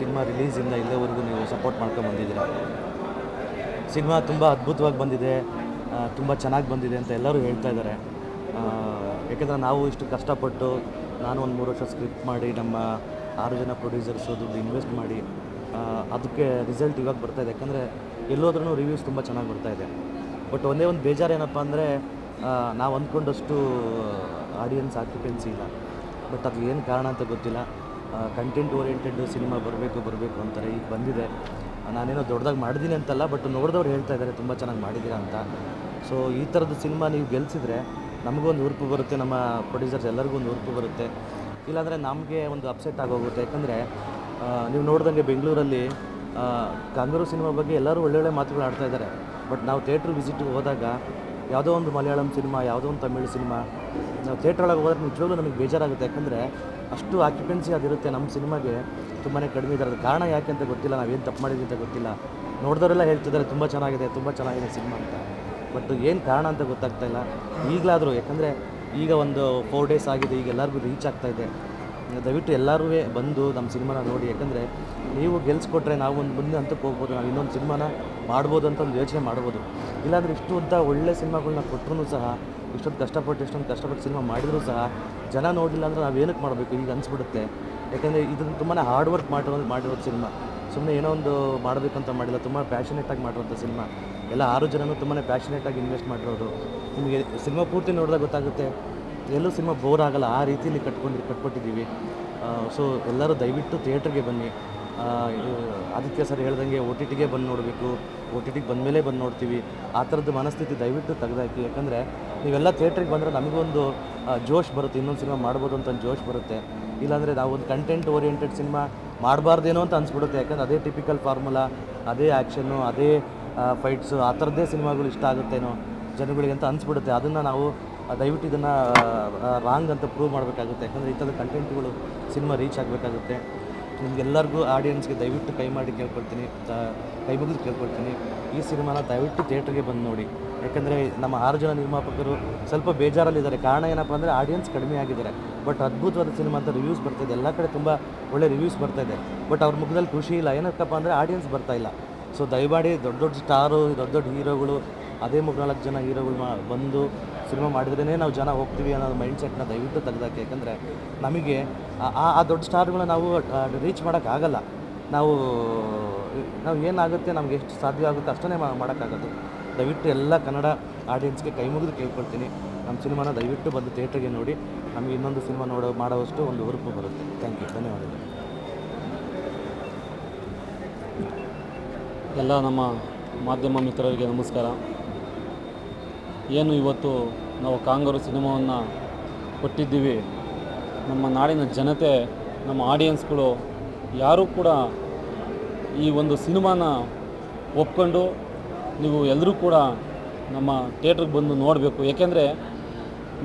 Cinema ರಿಲೀಸಿಂದ ಇಲ್ಲಿವರೆಗೂ ನೀವು support ಮಾಡ್ಕೊಂಡು ಬಂದಿದ್ದೀರಾ? ಸಿನಿಮಾ ತುಂಬ ಅದ್ಭುತವಾಗಿ ಬಂದಿದೆ ತುಂಬ ಚೆನ್ನಾಗಿ ಬಂದಿದೆ ಅಂತ ಎಲ್ಲರೂ ಹೇಳ್ತಾ ಇದ್ದಾರೆ. ಯಾಕೆಂದರೆ ನಾವು ಇಷ್ಟು ಕಷ್ಟಪಟ್ಟು ನಾನು ಒಂದು ಮೂರು ವರ್ಷ ಸ್ಕ್ರಿಪ್ಟ್ ಮಾಡಿ, ನಮ್ಮ ಆರು ಜನ ಪ್ರೊಡ್ಯೂಸರ್ಸು ದುಡ್ಡು ಇನ್ವೆಸ್ಟ್ ಮಾಡಿ ಅದಕ್ಕೆ ರಿಸಲ್ಟ್ ಇವಾಗ ಬರ್ತಾ ಇದೆ. ಯಾಕಂದರೆ ಎಲ್ಲೋದ್ರೂ ರಿವ್ಯೂಸ್ ತುಂಬ ಚೆನ್ನಾಗಿ ಬರ್ತಾ ಇದೆ. ಬಟ್ ಒಂದೇ ಒಂದು ಬೇಜಾರು ಏನಪ್ಪ ಅಂದರೆ ನಾವು ಅಂದ್ಕೊಂಡಷ್ಟು ಆಡಿಯನ್ಸ್ ಆಕ್ಯುಪೆನ್ಸಿ ಇಲ್ಲ. ಬಟ್ ಅದು ಏನು ಕಾರಣ ಅಂತ ಗೊತ್ತಿಲ್ಲ. ಕಂಟೆಂಟ್ ಓರಿಯೆಂಟೆಡ್ ಸಿನಿಮಾ ಬರಬೇಕು ಬರಬೇಕು ಅಂತಾರೆ. ಈಗ ಬಂದಿದೆ. ನಾನೇನೋ ದೊಡ್ಡದಾಗಿ ಮಾಡಿದ್ದೀನಿ ಅಂತಲ್ಲ ಬಟ್ ನೋಡಿದವ್ರು ಹೇಳ್ತಾ ಇದ್ದಾರೆ ತುಂಬ ಚೆನ್ನಾಗಿ ಮಾಡಿದ್ದೀರಾ ಅಂತ. ಸೊ ಈ ಥರದ ಸಿನಿಮಾ ನೀವು ಗೆಲ್ಸಿದ್ರೆ ನಮಗೊಂದು ಉರುಪು ಬರುತ್ತೆ, ನಮ್ಮ ಪ್ರೊಡ್ಯೂಸರ್ಸ್ ಎಲ್ಲರಿಗೂ ಒಂದು ಉರುಪು ಬರುತ್ತೆ. ಇಲ್ಲಾಂದರೆ ನಮಗೆ ಒಂದು ಅಪ್ಸೆಟ್ ಆಗೋಗುತ್ತೆ. ಯಾಕಂದರೆ ನೀವು ನೋಡ್ದಂಗೆ ಬೆಂಗಳೂರಲ್ಲಿ ಕಾಂಗರು ಸಿನಿಮಾ ಬಗ್ಗೆ ಎಲ್ಲರೂ ಒಳ್ಳೊಳ್ಳೆ ಮಾತುಗಳು ಆಡ್ತಾ ಇದ್ದಾರೆ ಬಟ್ ನಾವು ಥಿಯೇಟ್ರ್ ವಿಸಿಟ್ಗೆ ಹೋದಾಗ, ಯಾವುದೋ ಒಂದು ಮಲಯಾಳಂ ಸಿನಿಮಾ ಯಾವುದೋ ಒಂದು ತಮಿಳು ಸಿನಿಮಾ ನಾವು ಥಿಯೇಟ್ರ್ ಒಳಗೆ ಹೋದ್ರೆ ನಿಜವಾಗ್ಲೂ ನಮಗೆ ಬೇಜಾರಾಗುತ್ತೆ. ಯಾಕಂದರೆ ಅಷ್ಟು ಆಕ್ಯುಪೆನ್ಸಿ ಅದಿರುತ್ತೆ ನಮ್ಮ ಸಿನಿಮಾಗೆ. ತುಂಬಾ ಕಡಿಮೆ ಇದ್ದಾರೆ ಕಾರಣ ಯಾಕೆ ಅಂತ ಗೊತ್ತಿಲ್ಲ. ನಾವೇನು ತಪ್ಪು ಮಾಡಿದ್ವಿ ಅಂತ ಗೊತ್ತಿಲ್ಲ. ನೋಡಿದವರೆಲ್ಲ ಹೇಳ್ತಿದ್ದಾರೆ, ತುಂಬ ಚೆನ್ನಾಗಿದೆ ತುಂಬ ಚೆನ್ನಾಗಿದೆ ಸಿನಿಮಾ ಅಂತ. ಬಟ್ ಏನು ಕಾರಣ ಅಂತ ಗೊತ್ತಾಗ್ತಾ ಇಲ್ಲ. ಈಗಲಾದರೂ, ಯಾಕಂದರೆ ಈಗ ಒಂದು ಫೋರ್ ಡೇಸ್ ಆಗಿದೆ, ಈಗ ಎಲ್ಲರಿಗೂ ರೀಚ್ ಆಗ್ತಾಯಿದೆ ದಯವಿಟ್ಟು ಎಲ್ಲರೂ ಬಂದು ನಮ್ಮ ಸಿನಿಮಾನ ನೋಡಿ, ಯಾಕಂದರೆ ನೀವು ಗೆಲ್ಸ್ಕೊಟ್ರೆ ನಾವು ಒಂದು ಮುಂದೆ ಹಂತಕ್ಕೆ ಹೋಗ್ಬೋದು, ನಾವು ಇನ್ನೊಂದು ಸಿನಿಮಾನ ಮಾಡ್ಬೋದು ಅಂತ ಒಂದು ಯೋಚನೆ ಮಾಡ್ಬೋದು. ಇಲ್ಲಾಂದರೆ ಇಷ್ಟು ಉದ್ದ ಒಳ್ಳೆ ಸಿನಿಮಾಗಳನ್ನ ಕೊಟ್ಟರು ಸಹ, ಇಷ್ಟೊಂದು ಕಷ್ಟಪಟ್ಟು ಇಷ್ಟೊಂದು ಕಷ್ಟಪಟ್ಟು ಸಿನಿಮಾ ಮಾಡಿದರೂ ಸಹ ಜನ ನೋಡಿಲ್ಲ ಅಂದರೆ ನಾವು ಏನಕ್ಕೆ ಮಾಡಬೇಕು? ಈಗ ಅನಿಸ್ಬಿಡುತ್ತೆ. ಯಾಕಂದರೆ ಇದನ್ನು ತುಂಬಾ ಹಾರ್ಡ್ ವರ್ಕ್ ಮಾಡಿರೋ, ಮಾಡಿರೋದು ಸಿನಿಮಾ. ಸುಮ್ಮನೆ ಏನೋ ಒಂದು ಮಾಡಬೇಕಂತ ಮಾಡಿಲ್ಲ, ತುಂಬ ಪ್ಯಾಷನೇಟಾಗಿ ಮಾಡಿರೋಂಥ ಸಿನಿಮಾ. ಎಲ್ಲ ಆರು ಜನನೂ ತುಂಬಾ ಪ್ಯಾಷನೇಟಾಗಿ ಇನ್ವೆಸ್ಟ್ ಮಾಡಿರೋದು. ನಿಮಗೆ ಸಿನಿಮಾ ಪೂರ್ತಿ ನೋಡಿದಾಗ ಗೊತ್ತಾಗುತ್ತೆ ಎಲ್ಲೂ ಸಿನಿಮಾ ಬೋರ್ ಆಗಲ್ಲ. ಆ ರೀತಿಯಲ್ಲಿ ಕಟ್ಕೊಂಡು ಕಟ್ಕೊಟ್ಟಿದ್ದೀವಿ. ಸೊ ಎಲ್ಲರೂ ದಯವಿಟ್ಟು ಥಿಯೇಟ್ರಿಗೆ ಬನ್ನಿ. ಆದಿತ್ಯ ಸರ್ ಹೇಳ್ದಂಗೆ ಒ ಟಿ ಟಿಗೆ ಬಂದು ನೋಡಬೇಕು. ಒ ಟಿ ಟಿಗೆ ಬಂದಮೇಲೆ ಬಂದು ನೋಡ್ತೀವಿ. ಆ ಥರದ್ದು ಮನಸ್ಥಿತಿ ದಯವಿಟ್ಟು ತೆಗೆದಾಕಿ. ಯಾಕಂದರೆ ನೀವೆಲ್ಲ ಥಿಯೇಟ್ರಿಗೆ ಬಂದರೆ ನಮಗೊಂದು ಜೋಶ್ ಬರುತ್ತೆ. ಇನ್ನೊಂದು ಸಿನಿಮಾ ಮಾಡ್ಬೋದು ಅಂತ ಜೋಶ್ ಬರುತ್ತೆ. ಇಲ್ಲಾಂದರೆ ನಾವು ಒಂದು ಕಂಟೆಂಟ್ ಓರಿಯೆಂಟೆಡ್ ಸಿನಿಮಾ ಮಾಡಬಾರ್ದೇನೋ ಅಂತ ಅನಿಸ್ಬಿಡುತ್ತೆ. ಯಾಕಂದರೆ ಅದೇ ಟಿಪಿಕಲ್ ಫಾರ್ಮುಲಾ ಅದೇ ಆ್ಯಕ್ಷನ್ನು ಅದೇ ಫೈಟ್ಸು ಆ ಥರದ್ದೇ ಸಿನಿಮಾಗಳು ಇಷ್ಟ ಆಗುತ್ತೇನೋ ಜನಗಳಿಗೆ ಅಂತ ಅನಿಸ್ಬಿಡುತ್ತೆ. ಅದನ್ನು ನಾವು ದಯವಿಟ್ಟು ಇದನ್ನು ರಾಂಗ್ ಅಂತ ಪ್ರೂವ್ ಮಾಡಬೇಕಾಗುತ್ತೆ. ಯಾಕಂದರೆ ಈ ಥರದ ಕಂಟೆಂಟ್ಗಳು ಸಿನಿಮಾ ರೀಚ್ ಆಗಬೇಕಾಗುತ್ತೆ. ನಿಮಗೆಲ್ಲರಿಗೂ ಆಡಿಯನ್ಸ್ಗೆ ದಯವಿಟ್ಟು ಕೈ ಮಾಡಿ ಕೇಳ್ಕೊಳ್ತೀನಿ ಕೈ ಮುಗಿದು ಕೇಳ್ಕೊಳ್ತೀನಿ. ಈ ಸಿನಿಮಾನ ದಯವಿಟ್ಟು ಥಿಯೇಟ್ರಿಗೆ ಬಂದು ನೋಡಿ. ಯಾಕಂದರೆ ನಮ್ಮ ಆರು ಜನ ನಿರ್ಮಾಪಕರು ಸ್ವಲ್ಪ ಬೇಜಾರಲ್ಲಿದ್ದಾರೆ. ಕಾರಣ ಏನಪ್ಪ ಅಂದರೆ ಆಡಿಯನ್ಸ್ ಕಡಿಮೆ ಆಗಿದ್ದಾರೆ. ಬಟ್ ಅದ್ಭುತವಾದ ಸಿನಿಮಾ ಅಂತ ರಿವ್ಯೂಸ್ ಬರ್ತಾಯಿದೆ ಎಲ್ಲ ಕಡೆ ತುಂಬ ಒಳ್ಳೆ ರಿವ್ಯೂಸ್ ಬರ್ತಾಯಿದೆ ಬಟ್ ಅವ್ರ ಮುಖದಲ್ಲಿ ಖುಷಿ ಇಲ್ಲ. ಏನಕ್ಕಪ್ಪ ಅಂದರೆ ಆಡಿಯನ್ಸ್ ಬರ್ತಾ ಇಲ್ಲ. ಸೊ ದಯಮಾಡಿ ದೊಡ್ಡ ದೊಡ್ಡ ಸ್ಟಾರು ದೊಡ್ಡ ದೊಡ್ಡ ಹೀರೋಗಳು ಅದೇ ಮೂರ್ನಾಲ್ಕು ಜನ ಹೀರೋಗಳು ಬಂದು ಸಿನಿಮಾ ಮಾಡಿದ್ರೇ ನಾವು ಜನ ಹೋಗ್ತೀವಿ ಅನ್ನೋ ಮೈಂಡ್ಸೆಟ್ನ ದಯವಿಟ್ಟು ತೆಗೆದಾಕಿ. ಯಾಕಂದರೆ ನಮಗೆ ಆ- ಆ ದೊಡ್ಡ ಸ್ಟಾರ್ಗಳನ್ನ ನಾವು ರೀಚ್ ಮಾಡೋಕ್ಕಾಗಲ್ಲ. ನಾವು ನಾವು ಏನಾಗುತ್ತೆ, ನಮ್ಗೆ ಎಷ್ಟು ಸಾಧ್ಯ ಆಗುತ್ತೆ ಅಷ್ಟೇ ಮಾಡೋಕ್ಕಾಗೋದು. ದಯವಿಟ್ಟು ಎಲ್ಲ ಕನ್ನಡ ಆಡಿಯನ್ಸ್ಗೆ ಕೈ ಮುಗಿದು ಕೇಳ್ಕೊಳ್ತೀನಿ. ನಮ್ಮ ಸಿನಿಮಾನ ದಯವಿಟ್ಟು ಬಂದು ಥಿಯೇಟ್ರಿಗೆ ನೋಡಿ. ನಮಗೆ ಇನ್ನೊಂದು ಸಿನಿಮಾ ನೋಡೋ, ಮಾಡೋವಷ್ಟು ಒಂದು ಹುರುಪು ಬರುತ್ತೆ. ಥ್ಯಾಂಕ್ ಯು ಧನ್ಯವಾದಗಳು. ಎಲ್ಲ ನಮ್ಮ ಮಾಧ್ಯಮ ಮಿತ್ರರಿಗೆ ನಮಸ್ಕಾರ. ಏನು ಇವತ್ತು ನಾವು ಕಾಂಗರು ಸಿನಿಮಾವನ್ನು ಕೊಟ್ಟಿದ್ದೀವಿ. ನಮ್ಮ ನಾಡಿನ ಜನತೆ, ನಮ್ಮ ಆಡಿಯನ್ಸ್ಗಳು ಯಾರೂ ಕೂಡ ಈ ಒಂದು ಸಿನಿಮಾನ ಒಪ್ಕೊಂಡು ನೀವು ಎಲ್ಲರೂ ಕೂಡ ನಮ್ಮ ಥಿಯೇಟ್ರಿಗೆ ಬಂದು ನೋಡಬೇಕು. ಏಕೆಂದರೆ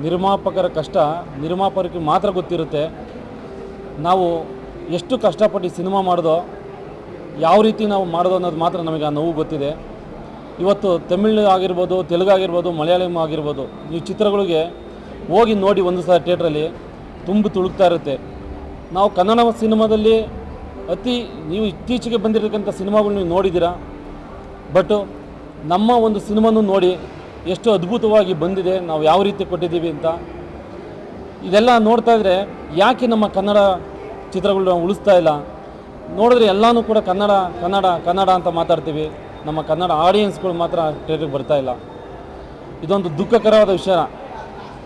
ನಿರ್ಮಾಪಕರ ಕಷ್ಟ, ನಿರ್ಮಾಪಕರಿಗೆ ಮಾತ್ರ ಗೊತ್ತಿರುತ್ತೆ ನಾವು ಎಷ್ಟು ಕಷ್ಟಪಟ್ಟು ಸಿನಿಮಾ ಮಾಡಿದೋ, ಯಾವ ರೀತಿ ನಾವು ಮಾಡೋದು ಅನ್ನೋದು ಮಾತ್ರ ನಮಗೆ ಆ ನೋವು ಗೊತ್ತಿದೆ. ಇವತ್ತು ತಮಿಳ್ ಆಗಿರ್ಬೋದು, ತೆಲುಗು ಆಗಿರ್ಬೋದು, ಮಲಯಾಳಂ ಆಗಿರ್ಬೋದು, ಈ ಚಿತ್ರಗಳಿಗೆ ಹೋಗಿ ನೋಡಿ ಒಂದು ಸಲ ಥಿಯೇಟ್ರಲ್ಲಿ ತುಂಬ ತುಳುಕ್ತಾ ಇರುತ್ತೆ. ನಾವು ಕನ್ನಡ ಸಿನಿಮಾದಲ್ಲಿ ಅತಿ, ನೀವು ಇತ್ತೀಚೆಗೆ ಬಂದಿರತಕ್ಕಂಥ ಸಿನಿಮಾಗಳು ನೀವು ನೋಡಿದ್ದೀರಾ? ಬಟ್ ನಮ್ಮ ಒಂದು ಸಿನಿಮಾನು ನೋಡಿ ಎಷ್ಟು ಅದ್ಭುತವಾಗಿ ಬಂದಿದೆ, ನಾವು ಯಾವ ರೀತಿ ಕೊಟ್ಟಿದ್ದೀವಿ ಅಂತ. ಇದೆಲ್ಲ ನೋಡ್ತಾ ಇದ್ರೆ ಯಾಕೆ ನಮ್ಮ ಕನ್ನಡ ಚಿತ್ರಗಳನ್ನ ಉಳಿಸ್ತಾ ಇಲ್ಲ? ನೋಡಿದ್ರೆ ಎಲ್ಲನೂ ಕೂಡ ಕನ್ನಡ ಕನ್ನಡ ಕನ್ನಡ ಅಂತ ಮಾತಾಡ್ತೀವಿ. ನಮ್ಮ ಕನ್ನಡ ಆಡಿಯನ್ಸ್ಗಳು ಮಾತ್ರ ಥಿಯೇಟ್ರಿಗೆ ಬರ್ತಾ ಇಲ್ಲ. ಇದೊಂದು ದುಃಖಕರವಾದ ವಿಷಯ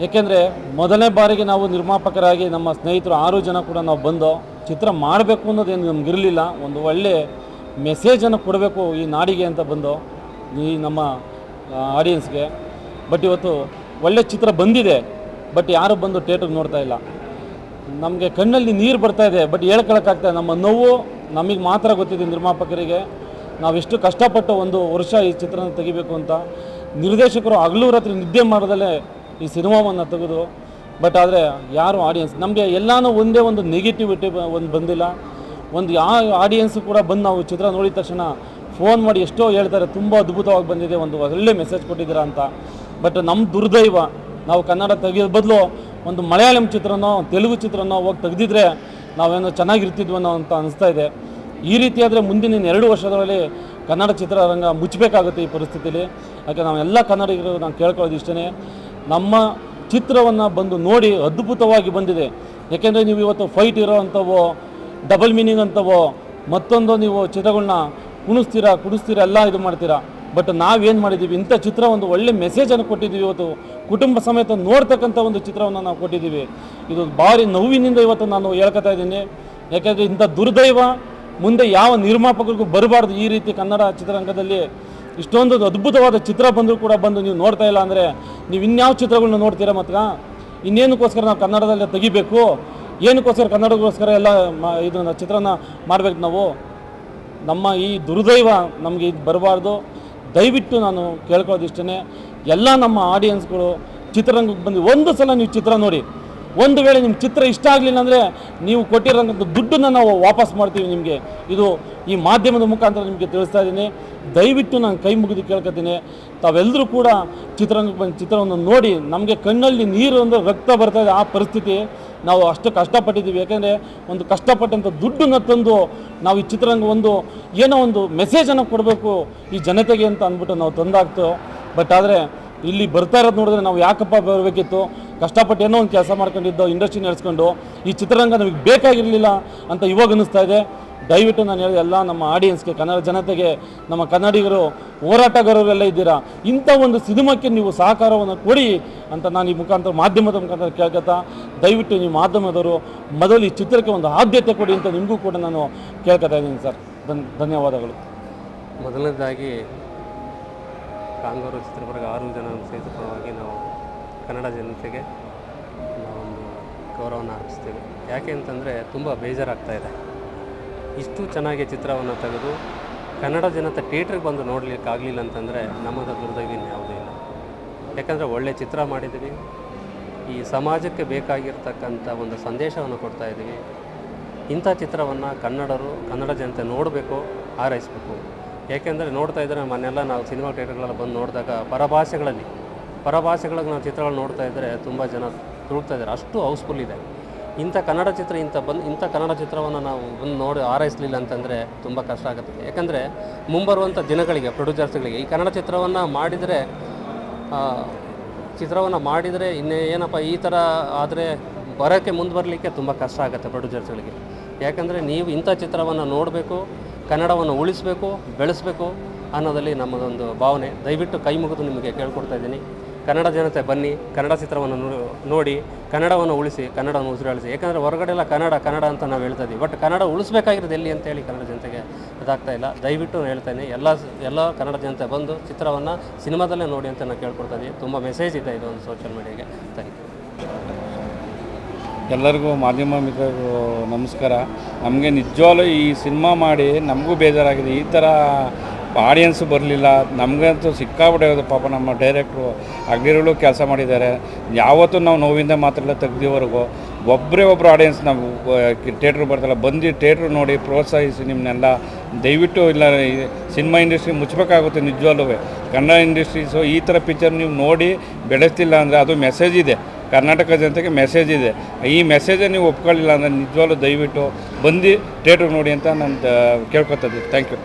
ಏಕೆಂದರೆ ಮೊದಲನೇ ಬಾರಿಗೆ ನಾವು ನಿರ್ಮಾಪಕರಾಗಿ ನಮ್ಮ ಸ್ನೇಹಿತರು ಆರು ಜನ ಕೂಡ ನಾವು ಬಂದು ಚಿತ್ರ ಮಾಡಬೇಕು ಅನ್ನೋದೇನು ನಮಗಿರಲಿಲ್ಲ. ಒಂದು ಒಳ್ಳೆ ಮೆಸೇಜನ್ನು ಕೊಡಬೇಕು ಈ ನಾಡಿಗೆ ಅಂತ ಬಂದು ಈ ನಮ್ಮ ಆಡಿಯನ್ಸ್ಗೆ ಬಟ್ ಇವತ್ತು ಒಳ್ಳೆ ಚಿತ್ರ ಬಂದಿದೆ. ಬಟ್ ಯಾರು ಬಂದು ಥಿಯೇಟ್ರಿಗೆ ನೋಡ್ತಾ ಇಲ್ಲ. ನಮಗೆ ಕಣ್ಣಲ್ಲಿ ನೀರು ಬರ್ತಾ ಇದೆ. ಬಟ್ ಹೇಳ್ಕೊಳಕ್ಕಾಗ್ತಾ ನಮ್ಮ ನೋವು ನಮಗೆ ಮಾತ್ರ ಗೊತ್ತಿದೆ ನಿರ್ಮಾಪಕರಿಗೆ. ನಾವೆಷ್ಟು ಕಷ್ಟಪಟ್ಟು ಒಂದು ವರ್ಷ ಈ ಚಿತ್ರನ ತೆಗಿಬೇಕು ಅಂತ ನಿರ್ದೇಶಕರು ಹಗಲು ರಾತ್ರಿ ನಿದ್ದೆ ಮಾಡದಲ್ಲೇ ಈ ಸಿನಿಮಾವನ್ನು ತೆಗೆದು, ಬಟ್ ಆದರೆ ಯಾರು ಆಡಿಯನ್ಸ್ ನಮಗೆ ಎಲ್ಲಾನು ಒಂದೇ ಒಂದು ನೆಗೆಟಿವಿಟಿ ಒಂದು ಬಂದಿಲ್ಲ. ಒಂದು ಯಾವ ಆಡಿಯನ್ಸು ಕೂಡ ಬಂದು ನಾವು ಚಿತ್ರ ನೋಡಿದ ತಕ್ಷಣ ಫೋನ್ ಮಾಡಿ ಎಷ್ಟೋ ಹೇಳ್ತಾರೆ, ತುಂಬ ಅದ್ಭುತವಾಗಿ ಬಂದಿದೆ, ಒಂದು ಒಳ್ಳೆ ಮೆಸೇಜ್ ಕೊಟ್ಟಿದ್ದೀರಾ ಅಂತ. ಬಟ್ ನಮ್ಮ ದುರ್ದೈವ, ನಾವು ಕನ್ನಡ ತೆಗೆಯೋ ಬದಲು ಒಂದು ಮಲಯಾಳಂ ಚಿತ್ರನೋ, ತೆಲುಗು ಚಿತ್ರನೋ ಹೋಗಿ ತೆಗೆದಿದ್ರೆ ನಾವೇನೋ ಚೆನ್ನಾಗಿರ್ತಿದ್ವನೋ ಅಂತ ಅನಿಸ್ತಾ ಇದೆ. ಈ ರೀತಿ ಆದರೆ ಮುಂದಿನ ಎರಡು ವರ್ಷದೊಳಗೆ ಕನ್ನಡ ಚಿತ್ರರಂಗ ಮುಚ್ಚಬೇಕಾಗುತ್ತೆ ಈ ಪರಿಸ್ಥಿತಿಯಲ್ಲಿ ಯಾಕೆ ನಾವೆಲ್ಲ ಕನ್ನಡಿಗರು ನಾನು ಕೇಳ್ಕೊಳ್ಳೋದು ಇಷ್ಟೇ ನಮ್ಮ ಚಿತ್ರವನ್ನು ಬಂದು ನೋಡಿ ಅದ್ಭುತವಾಗಿ ಬಂದಿದೆ. ಯಾಕೆಂದರೆ ನೀವು ಇವತ್ತು ಫೈಟ್ ಇರೋ ಅಂಥವು ಡಬಲ್ ಮೀನಿಂಗ್ ಅಂಥವೋ, ಮತ್ತೊಂದು ನೀವು ಚಿತ್ರಗಳನ್ನ ಕುಣಿಸ್ತೀರಾ ಕುಡಿಸ್ತೀರಾ ಎಲ್ಲ ಇದು ಮಾಡ್ತೀರಾ. ಬಟ್ ನಾವೇನು ಮಾಡಿದ್ದೀವಿ ಇಂಥ ಚಿತ್ರ ಒಂದು ಒಳ್ಳೆ ಮೆಸೇಜನ್ನು ಕೊಟ್ಟಿದ್ದೀವಿ ಇವತ್ತು. ಕುಟುಂಬ ಸಮೇತ ನೋಡ್ತಕ್ಕಂಥ ಒಂದು ಚಿತ್ರವನ್ನು ನಾವು ಕೊಟ್ಟಿದ್ದೀವಿ ಇದು ಭಾರಿ ನೋವಿನಿಂದ ಇವತ್ತು ನಾನು ಹೇಳ್ಕೊತಾ ಇದ್ದೀನಿ. ಯಾಕೆಂದರೆ ಇಂಥ ದುರ್ದೈವ ಮುಂದೆ ಯಾವ ನಿರ್ಮಾಪಕರಿಗೂ ಬರಬಾರ್ದು ಈ ರೀತಿ ಕನ್ನಡ ಚಿತ್ರರಂಗದಲ್ಲಿ. ಇಷ್ಟೊಂದು ಅದ್ಭುತವಾದ ಚಿತ್ರ ಬಂದರೂ ಕೂಡ ಬಂದು ನೀವು ನೋಡ್ತಾ ಇಲ್ಲ ಅಂದರೆ ನೀವು ಇನ್ಯಾವ ಚಿತ್ರಗಳನ್ನ ನೋಡ್ತೀರಾ ಮತ್ತು ಇನ್ನೇನಕ್ಕೋಸ್ಕರ ನಾವು ಕನ್ನಡದಲ್ಲೇ ತೆಗಿಬೇಕು? ಏನಕ್ಕೋಸ್ಕರ ಕನ್ನಡಕ್ಕೋಸ್ಕರ ಎಲ್ಲ ಇದನ್ನು ಚಿತ್ರನ ಮಾಡಬೇಕು ನಾವು? ನಮ್ಮ ಈ ದುರ್ದೈವ ನಮಗೆ ಇದು ಬರಬಾರ್ದು. ದಯವಿಟ್ಟು ನಾನು ಕೇಳ್ಕೊಳ್ಳೋದು ಇಷ್ಟೇ ಎಲ್ಲ ನಮ್ಮ ಆಡಿಯನ್ಸ್ಗಳು ಚಿತ್ರರಂಗಕ್ಕೆ ಬಂದು ಒಂದು ಸಲ ನೀವು ಚಿತ್ರ ನೋಡಿ. ಒಂದು ವೇಳೆ ನಿಮ್ಮ ಚಿತ್ರ ಇಷ್ಟ ಆಗಲಿಲ್ಲ ಅಂದರೆ ನೀವು ಕೊಟ್ಟಿರೋಂಥ ದುಡ್ಡನ್ನು ನಾವು ವಾಪಸ್ ಮಾಡ್ತೀವಿ ನಿಮಗೆ. ಇದು ಈ ಮಾಧ್ಯಮದ ಮುಖಾಂತರ ನಿಮಗೆ ತಿಳಿಸ್ತಾ ಇದ್ದೀನಿ. ದಯವಿಟ್ಟು ನಾನು ಕೈ ಮುಗಿದು ಕೇಳ್ಕೊತೀನಿ. ತಾವೆಲ್ಲರೂ ಕೂಡ ಬಂದು ಚಿತ್ರವನ್ನು ನೋಡಿ ನಮಗೆ ಕಣ್ಣಲ್ಲಿ ನೀರು ಅಂದರೆ ರಕ್ತ ಬರ್ತಾ ಇದೆ ಆ ಪರಿಸ್ಥಿತಿ. ನಾವು ಅಷ್ಟು ಕಷ್ಟಪಟ್ಟಿದ್ದೀವಿ. ಯಾಕೆಂದರೆ ಒಂದು ಕಷ್ಟಪಟ್ಟಂಥ ದುಡ್ಡನ್ನು ತಂದು ನಾವು ಈ ಚಿತ್ರರಂಗ ಒಂದು ಏನೋ ಒಂದು ಮೆಸೇಜನ್ನು ಕೊಡಬೇಕು ಈ ಜನತೆಗೆ ಅಂತ ಅಂದ್ಬಿಟ್ಟು ನಾವು ತಂದಾಗ್ತು. ಬಟ್ ಆದರೆ ಇಲ್ಲಿ ಬರ್ತಾ ಇರೋದು ನೋಡಿದ್ರೆ ನಾವು ಯಾಕಪ್ಪ ಬರಬೇಕಿತ್ತು? ಕಷ್ಟಪಟ್ಟು ಏನೋ ಒಂದು ಕೆಲಸ ಮಾಡ್ಕೊಂಡಿದ್ದೋ ಇಂಡಸ್ಟ್ರಿ ನಡೆಸ್ಕೊಂಡು, ಈ ಚಿತ್ರರಂಗ ನಮಗೆ ಬೇಕಾಗಿರಲಿಲ್ಲ ಅಂತ ಇವಾಗ ಅನ್ನಿಸ್ತಾ ಇದೆ. ದಯವಿಟ್ಟು ನಾನು ಹೇಳಿದೆ, ಎಲ್ಲ ನಮ್ಮ ಆಡಿಯನ್ಸ್ಗೆ ಕನ್ನಡ ಜನತೆಗೆ, ನಮ್ಮ ಕನ್ನಡಿಗರು, ಹೋರಾಟಗಾರರೆಲ್ಲ ಇದ್ದೀರಾ? ಇಂಥ ಒಂದು ಸಿನಿಮಾಕ್ಕೆ ನೀವು ಸಹಕಾರವನ್ನು ಕೊಡಿ ಅಂತ ನಾನು ಈ ಮುಖಾಂತರ ಮಾಧ್ಯಮದ ಮುಖಾಂತರ ಕೇಳ್ಕೊತಾ, ದಯವಿಟ್ಟು ನೀವು ಮಾಧ್ಯಮದವರು ಮೊದಲು ಈ ಚಿತ್ರಕ್ಕೆ ಒಂದು ಆದ್ಯತೆ ಕೊಡಿ ಅಂತ ನಿಮಗೂ ಕೂಡ ನಾನು ಕೇಳ್ಕೊತಾ ಇದ್ದೀನಿ ಸರ್. ಧನ್ ಧನ್ಯವಾದಗಳು. ಮೊದಲನೇದಾಗಿ ಕಾಂಗೂರು ಚಿತ್ರದುರ್ಗ ಆರು ಜನ ಸಹಿತ ಪರವಾಗಿ ನಾವು ಕನ್ನಡ ಜನತೆಗೆ ಒಂದು ಗೌರವವನ್ನು ಅರ್ಪಿಸ್ತೀವಿ. ಯಾಕೆ ಅಂತಂದರೆ ತುಂಬ ಬೇಜಾರಾಗ್ತಾ ಇದೆ. ಇಷ್ಟು ಚೆನ್ನಾಗಿ ಚಿತ್ರವನ್ನು ತೆಗೆದು ಕನ್ನಡ ಜನತೆ ಥಿಯೇಟ್ರಿಗೆ ಬಂದು ನೋಡಲಿಕ್ಕಾಗಲಿಲ್ಲ ಅಂತಂದರೆ ನಮಗೆ ದುರ್ದೈವ ಯಾವುದೂ ಇಲ್ಲ. ಯಾಕಂದರೆ ಒಳ್ಳೆಯ ಚಿತ್ರ ಮಾಡಿದ್ದೀವಿ. ಈ ಸಮಾಜಕ್ಕೆ ಬೇಕಾಗಿರ್ತಕ್ಕಂಥ ಒಂದು ಸಂದೇಶವನ್ನು ಕೊಡ್ತಾಯಿದ್ದೀವಿ ಇಂಥ ಚಿತ್ರವನ್ನು ಕನ್ನಡರು, ಕನ್ನಡ ಜನತೆ ನೋಡಬೇಕು, ಹಾರೈಸಬೇಕು. ಯಾಕೆಂದರೆ ನೋಡ್ತಾ ಇದ್ದರೆ ಮನೆಲ್ಲ ನಾವು ಸಿನಿಮಾ ಥಿಯೇಟರ್ಗಳೆಲ್ಲ ಬಂದು ನೋಡಿದಾಗ ಪರಭಾಷೆಗಳಲ್ಲಿ ಪರಭಾಷೆಗಳಿಗೆ ನಾವು ಚಿತ್ರಗಳು ನೋಡ್ತಾ ಇದ್ದರೆ ತುಂಬ ಜನ ತುಳುಕ್ತಾ ಇದ್ದಾರೆ. ಅಷ್ಟು ಹೌಸ್ಫುಲ್ ಇದೆ. ಇಂಥ ಕನ್ನಡ ಚಿತ್ರ, ಇಂಥ ಬಂದು, ಇಂಥ ಕನ್ನಡ ಚಿತ್ರವನ್ನು ನಾವು ಬಂದು ನೋಡಿ ಆರೈಸಲಿಲ್ಲ ಅಂತಂದರೆ ತುಂಬ ಕಷ್ಟ ಆಗುತ್ತೆ. ಯಾಕಂದರೆ ಮುಂಬರುವಂಥ ದಿನಗಳಿಗೆ ಪ್ರೊಡ್ಯೂಸರ್ಸ್ಗಳಿಗೆ ಈ ಕನ್ನಡ ಚಿತ್ರವನ್ನು ಮಾಡಿದರೆ ಚಿತ್ರವನ್ನು ಮಾಡಿದರೆ ಇನ್ನೇ ಏನಪ್ಪ ಈ ಥರ ಆದರೆ ಬರೋಕ್ಕೆ ಮುಂದೆ ಬರಲಿಕ್ಕೆ ತುಂಬ ಕಷ್ಟ ಆಗುತ್ತೆ ಪ್ರೊಡ್ಯೂಸರ್ಸ್ಗಳಿಗೆ ಯಾಕಂದರೆ ನೀವು ಇಂಥ ಚಿತ್ರವನ್ನು ನೋಡಬೇಕು ಕನ್ನಡವನ್ನು ಉಳಿಸಬೇಕು, ಬೆಳೆಸಬೇಕು ಅನ್ನೋದಲ್ಲಿ ನಮ್ಮದೊಂದು ಭಾವನೆ. ದಯವಿಟ್ಟು ಕೈ ಮುಗಿದು ನಿಮಗೆ ಕೇಳ್ಕೊಡ್ತಾ ಇದ್ದೀನಿ. ಕನ್ನಡ ಜನತೆ ಬನ್ನಿ, ಕನ್ನಡ ಚಿತ್ರವನ್ನು ನೋಡಿ, ಕನ್ನಡವನ್ನು ಉಳಿಸಿ, ಕನ್ನಡವನ್ನು ಉಸಿರಾಳಿಸಿ. ಯಾಕಂದರೆ ಹೊರಗಡೆ ಎಲ್ಲ ಕನ್ನಡ ಕನ್ನಡ ಅಂತ ನಾವು ಹೇಳ್ತಾ ಇದ್ದೀವಿ. ಬಟ್ ಕನ್ನಡ ಉಳಿಸ್ಬೇಕಾಗಿರೋದು ಎಲ್ಲಿ ಅಂತೇಳಿ ಕನ್ನಡ ಜನತೆಗೆ ಇದಾಗ್ತಾ ಇಲ್ಲ. ದಯವಿಟ್ಟು ನಾನು ಹೇಳ್ತೇನೆ ಎಲ್ಲ ಎಲ್ಲ ಕನ್ನಡ ಜನತೆ ಬಂದು ಚಿತ್ರವನ್ನು ಸಿನಿಮಾದಲ್ಲೇ ನೋಡಿ ಅಂತ ನಾನು ಕೇಳ್ಕೊಡ್ತಾ ಇದ್ದೀನಿ. ತುಂಬ ಮೆಸೇಜ್ ಇದೆ ಇದು ಒಂದು ಸೋಷಿಯಲ್ ಮೀಡಿಯಾಗೆ ಥ್ಯಾಂಕ್ ಯು ಎಲ್ಲರಿಗೂ ಮಾಧ್ಯಮ ಮಿತ್ರರು ನಮಸ್ಕಾರ. ನಮಗೆ ನಿಜವಾಗ್ಲೂ ಈ ಸಿನಿಮಾ ಮಾಡಿ ನಮಗೂ ಬೇಜಾರಾಗಿದೆ. ಈ ಥರ ಆಡಿಯನ್ಸ್ ಬರಲಿಲ್ಲ. ನಮಗಂತೂ ಸಿಕ್ಕಾಬಿಟ್ಟೆ ಪಾಪ ನಮ್ಮ ಡೈರೆಕ್ಟ್ರು ಅಗ್ನಿಗಳು ಕೆಲಸ ಮಾಡಿದ್ದಾರೆ. ಯಾವತ್ತೂ ನಾವು ನೋವಿಂದ ಮಾತ್ರ ತೆಗೆದಿವರೆಗೂ. ಒಬ್ಬರೇ ಒಬ್ಬರು ಆಡಿಯನ್ಸ್ ನಾವು ಥಿಯೇಟ್ರ್ ಬರ್ತಾರಲ್ಲ, ಬಂದು ಥಿಯೇಟ್ರ್ ನೋಡಿ ಪ್ರೋತ್ಸಾಹಿಸಿ ನಿಮ್ಮನ್ನೆಲ್ಲ ದಯವಿಟ್ಟು ಇಲ್ಲ ಸಿನಿಮಾ ಇಂಡಸ್ಟ್ರಿ ಮುಚ್ಚಬೇಕಾಗುತ್ತೆ ನಿಜವಾಗ್ಲೂ ಕನ್ನಡ ಇಂಡಸ್ಟ್ರೀಸು ಈ ಥರ ಪಿಕ್ಚರ್ ನೀವು ನೋಡಿ, ಬೆಳೆಸ್ತಿಲ್ಲ ಅಂದರೆ ಅದು ಮೆಸೇಜ್ ಇದೆ. ಕರ್ನಾಟಕ ಜನತೆಗೆ ಮೆಸೇಜ್ ಇದೆ. ಈ ಮೆಸೇಜೇ ನೀವು ಒಪ್ಕೊಳ್ಳಿಲ್ಲ ಅಂದರೆ ನಿಜವಾಗ್ಲೂ ದಯವಿಟ್ಟು ಬಂದು ಥಿಯೇಟ್ರಿಗೆ ನೋಡಿ ಅಂತ ನಾನು ಕೇಳ್ಕೊತದ್ದು. Thank you